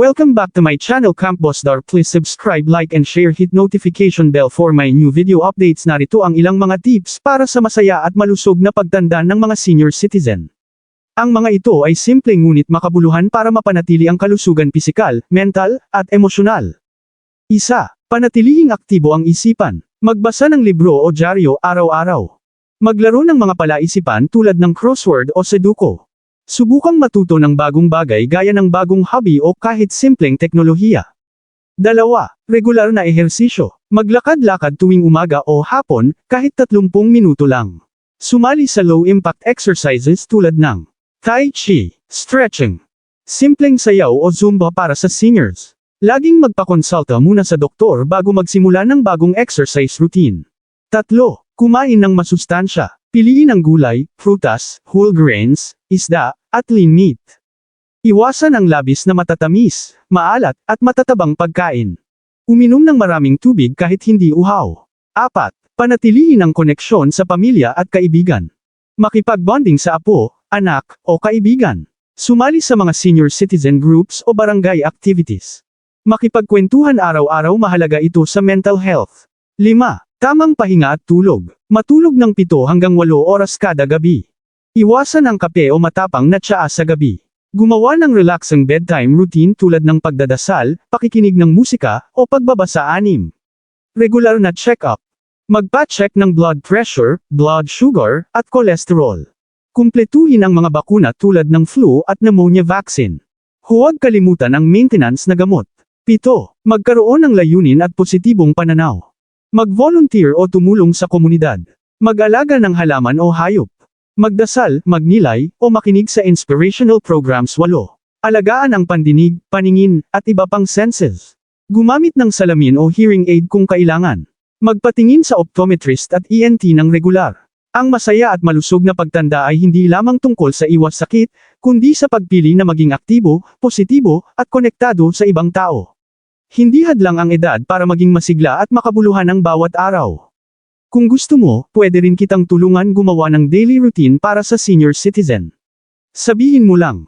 Welcome back to my channel Camp Boss Dar. Please subscribe, like and share hit notification bell for my new video updates. Narito ang ilang mga tips para sa masaya at malusog na pagtanda ng mga senior citizen. Ang mga ito ay simple ngunit makabuluhan para mapanatili ang kalusugan pisikal, mental, at emosyonal. Isa, panatilihing aktibo ang isipan. Magbasa ng libro o dyaryo araw-araw. Maglaro ng mga palaisipan tulad ng crossword o sudoku. Subukang matuto ng bagong bagay gaya ng bagong hobby o kahit simpleng teknolohiya. Dalawa, regular na ehersisyo. Maglakad-lakad tuwing umaga o hapon, kahit 30 minuto lang. Sumali sa low-impact exercises tulad ng Tai Chi, stretching, simpleng sayaw o Zumba para sa seniors. Laging magpakonsulta muna sa doktor bago magsimula ng bagong exercise routine. Tatlo, kumain ng masustansya. Piliin ang gulay, prutas, whole grains, isda, at lean meat. Iwasan ang labis na matatamis, maalat, at matatabang pagkain. Uminom ng maraming tubig kahit hindi uhaw. Apat, panatilihin ang koneksyon sa pamilya at kaibigan. Makipag-bonding sa apo, anak, o kaibigan. Sumali sa mga senior citizen groups o barangay activities. Makipagkwentuhan araw-araw mahalaga ito sa mental health. 5. Tamang pahinga at tulog. Matulog ng 7 hanggang 8 oras kada gabi. Iwasan ang kape o matapang na tsaa sa gabi. Gumawa ng relaxing bedtime routine tulad ng pagdadasal, pakikinig ng musika, o pagbabasa anim. Regular na check-up. Magpa-check ng blood pressure, blood sugar, at cholesterol. Kumpletuhin ang mga bakuna tulad ng flu at pneumonia vaccine. Huwag kalimutan ang maintenance na gamot. 7. Magkaroon ng layunin at positibong pananaw. Mag-volunteer o tumulong sa komunidad. Mag-alaga ng halaman o hayop. Magdasal, magnilay, o makinig sa inspirational programs 8. Alagaan ang pandinig, paningin, at iba pang senses. Gumamit ng salamin o hearing aid kung kailangan. Magpatingin sa optometrist at ENT ng regular. Ang masaya at malusog na pagtanda ay hindi lamang tungkol sa iwas sakit, kundi sa pagpili na maging aktibo, positibo, at konektado sa ibang tao. Hindi hadlang ang edad para maging masigla at makabuluhan ang bawat araw. Kung gusto mo, pwede rin kitang tulungan gumawa ng daily routine para sa senior citizen. Sabihin mo lang,